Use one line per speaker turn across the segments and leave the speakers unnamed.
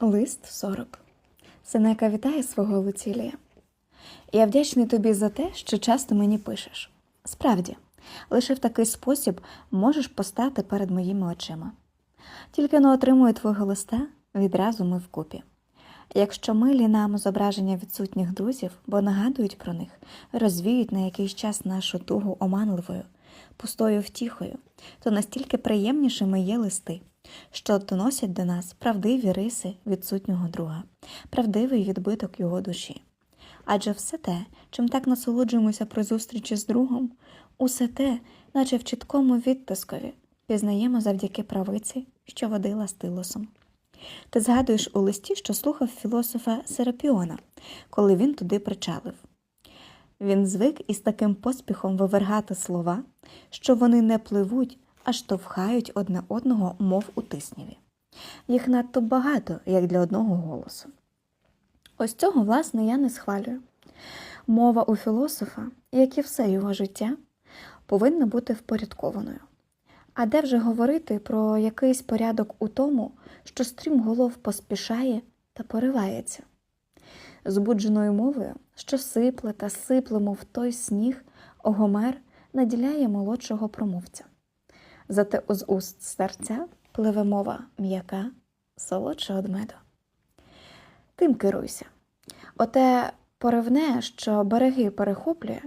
Лист 40. Сенека вітає свого Луцілія. Я вдячний тобі за те, що часто мені пишеш. Справді, лише в такий спосіб можеш постати перед моїми очима. Тільки не отримую твого листа, відразу ми вкупі. Якщо милі нам зображення відсутніх друзів, бо нагадують про них, розвіють на якийсь час нашу тугу оманливою, пустою втіхою, то настільки приємнішими є листи, що доносять до нас правдиві риси відсутнього друга, правдивий відбиток його душі. Адже все те, чим так насолоджуємося при зустрічі з другом, усе те, наче в чіткому відтискові, пізнаємо завдяки правиці, що водила стилосом. Ти згадуєш у листі, що слухав філософа Серапіона, коли він туди причалив. Він звик із таким поспіхом вивергати слова, що вони не пливуть, а штовхають одне одного, мов у тисняві. Їх надто багато, як для одного голосу. Ось цього, власне, я не схвалюю. Мова у філософа, як і все його життя, повинна бути впорядкованою. А де вже говорити про якийсь порядок у тому, що стрім голов поспішає та поривається? Збудженою мовою, що сипле та сипле, мов той сніг, Огомер наділяє молодшого промовця. Зате з уст серця пливе мова м'яка, солодша од меду. Тим керуйся. Оте поривне, що береги перехоплює,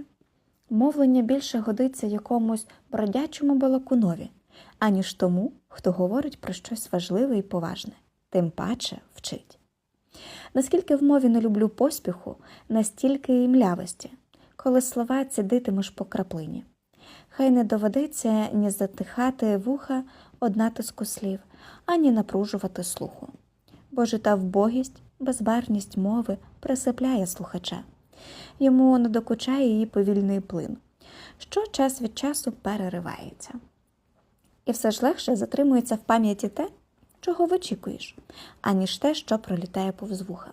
мовлення більше годиться якомусь бродячому балакунові, аніж тому, хто говорить про щось важливе і поважне, тим паче вчить. Наскільки в мові не люблю поспіху, настільки і млявості, коли слова цідитимеш по краплині. Хай не доведеться ні затихати вуха од натиску слів, ані напружувати слуху. Бо жита вбогість, безбарність мови присипляє слухача. Йому не докучає її повільний плин, що час від часу переривається. І все ж легше затримується в пам'яті те, чого вичікуєш, аніж те, що пролітає повз вуха.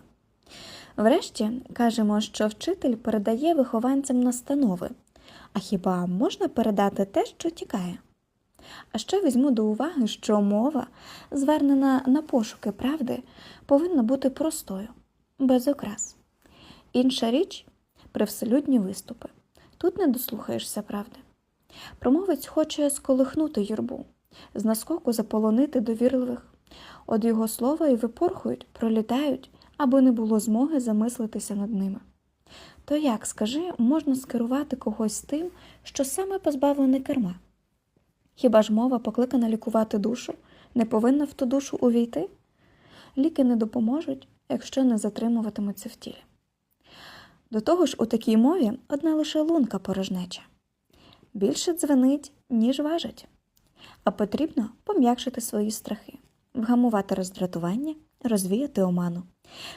Врешті кажемо, що вчитель передає вихованцям настанови, а хіба можна передати те, що тікає? А ще візьму до уваги, що мова, звернена на пошуки правди, повинна бути простою, без окрас. Інша річ привселюдні виступи. Тут не дослухаєшся правди. Промовець хоче сколихнути юрбу, з наскоку заполонити довірливих. Од його слова і випорхують, пролітають, аби не було змоги замислитися над ними. То як, скажи, можна скерувати когось тим, що саме позбавлений керма? Хіба ж мова покликана лікувати душу, не повинна в ту душу увійти? Ліки не допоможуть, якщо не затримуватимуться в тілі. До того ж, у такій мові одна лише лунка порожнеча. Більше дзвенить, ніж важить, а потрібно пом'якшити свої страхи, вгамувати роздратування, розвіяти оману,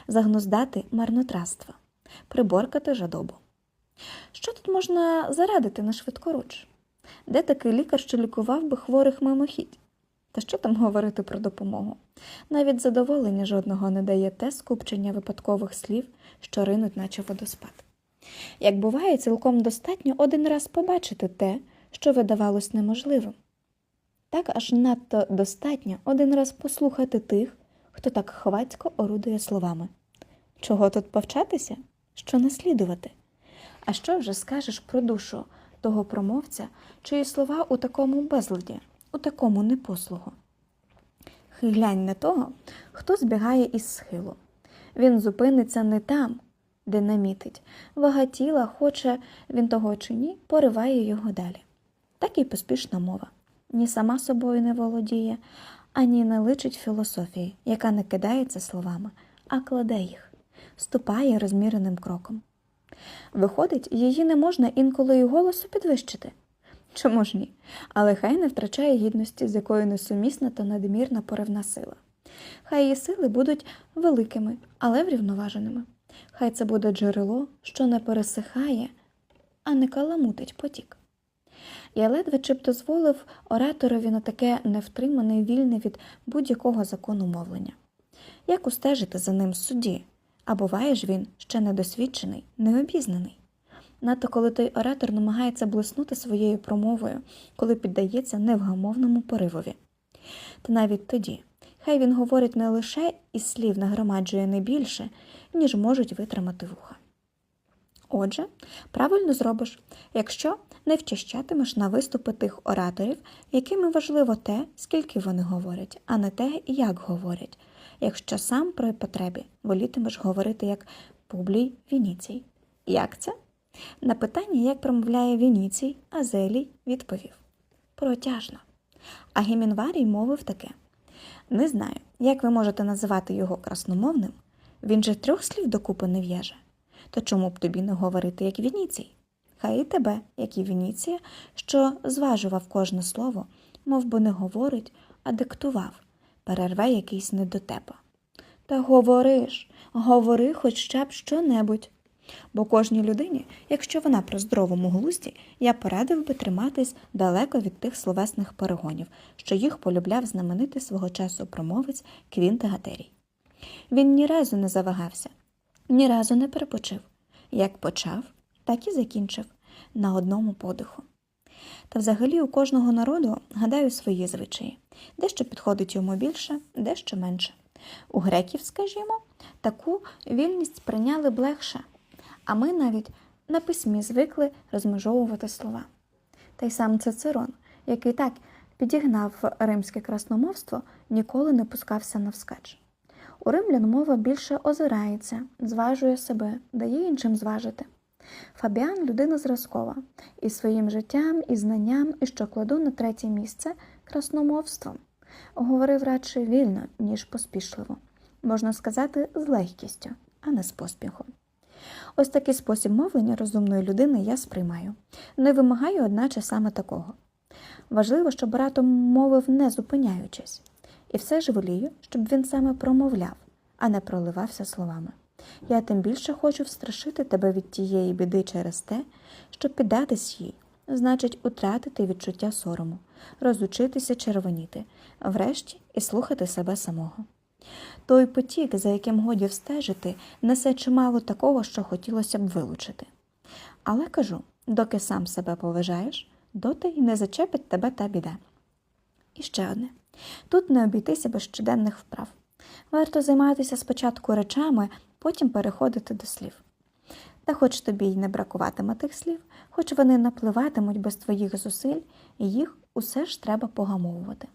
загнуздати марнотратство, приборкати жадобу. Що тут можна зарадити на швидкоруч? Де такий лікар, що лікував би хворих мимохідь? Та що там говорити про допомогу? Навіть задоволення жодного не дає те скупчення випадкових слів, що ринуть, наче водоспад. Як буває, цілком достатньо один раз побачити те, що видавалось неможливим. Так аж надто достатньо один раз послухати тих, хто так хвацько орудує словами. Чого тут повчатися? Що наслідувати? А що вже скажеш про душу того промовця, чиї слова у такому безладі, у такому непослугу? Глянь на того, хто збігає із схилу. Він зупиниться не там, де намітить. Вага тіла, хоче він того чи ні, пориває його далі. Так і поспішна мова. Ні сама собою не володіє, ані не личить філософії, яка не кидається словами, а кладе їх, ступає розміреним кроком. Виходить, її не можна інколи і голосу підвищити. Чому ж ні? Але хай не втрачає гідності, з якою несумісна та надмірна поривна сила. Хай її сили будуть великими, але врівноваженими. Хай це буде джерело, що не пересихає, а не каламутить потік. Я ледве чи б дозволив ораторові на таке невтримане і вільне від будь-якого закону мовлення. Як устежити за ним судді? А буває ж він ще недосвідчений, необізнаний. Надто коли той оратор намагається блиснути своєю промовою, коли піддається невгамовному поривові. Та навіть тоді, Хай він говорить не лише із слів нагромаджує не більше, ніж можуть витримати вуха. Отже, правильно зробиш, якщо не вчащатимеш на виступи тих ораторів, якими важливо те, скільки вони говорять, а не те, як говорять, якщо сам при потребі волітимеш говорити як Публій Вініцій. Як це? На питання, як промовляє Вініцій, Азелій відповів протяжно. А Гемінварій мовив таке: Не знаю, як ви можете називати його красномовним, він же трьох слів докупи не в'яже. То чому б тобі не говорити, як Вініцій? Хай і тебе, як і Вініція, що зважував кожне слово, мов би не говорить, а диктував, перерве якийсь недотепа. Та говориш, говори хоча б що-небудь. Бо кожній людині, якщо вона при здоровому глузді, я порадив би триматись далеко від тих словесних перегонів, що їх полюбляв знаменитий свого часу промовець Квінт Гатерій. Він ні разу не завагався, ні разу не перепочив. Як почав, так і закінчив на одному подиху. Та взагалі у кожного народу, гадаю, свої звичаї. Дещо підходить йому більше, дещо менше. У греків, скажімо, таку вільність прийняли б легше, а ми навіть на письмі звикли розмежовувати слова. Та й сам Цицерон, який так підігнав римське красномовство, ніколи не пускався навскач. У римлян мова більше озирається, зважує себе, дає іншим зважити. Фабіан людина зразкова, і своїм життям, і знанням, і що кладу на третє місце красномовством. Говорив радше вільно, ніж поспішливо, можна сказати, з легкістю, а не з поспіхом. Ось такий спосіб мовлення розумної людини я сприймаю, не вимагаю, одначе саме такого. Важливо, щоб братом мовив не зупиняючись, і все ж волію, щоб він саме промовляв, а не проливався словами. Я тим більше хочу встрашити тебе від тієї біди через те, що піддатись їй, значить, утратити відчуття сорому, розучитися червоніти, врешті і слухати себе самого. Той потік, за яким годі встежити, несе чимало такого, що хотілося б вилучити. Але кажу, доки сам себе поважаєш, доти й не зачепить тебе та біда. І ще одне тут не обійтися без щоденних вправ. Варто займатися спочатку речами, потім переходити до слів. Та хоч тобі й не бракуватиме тих слів, хоч вони напливатимуть без твоїх зусиль, їх усе ж треба погамовувати.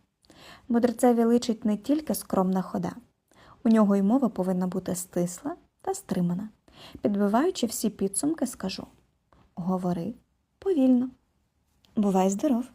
Мудрецеві личить не тільки скромна хода, у нього й мова повинна бути стисла та стримана. Підбиваючи всі підсумки, скажу говори повільно. Бувай здоров!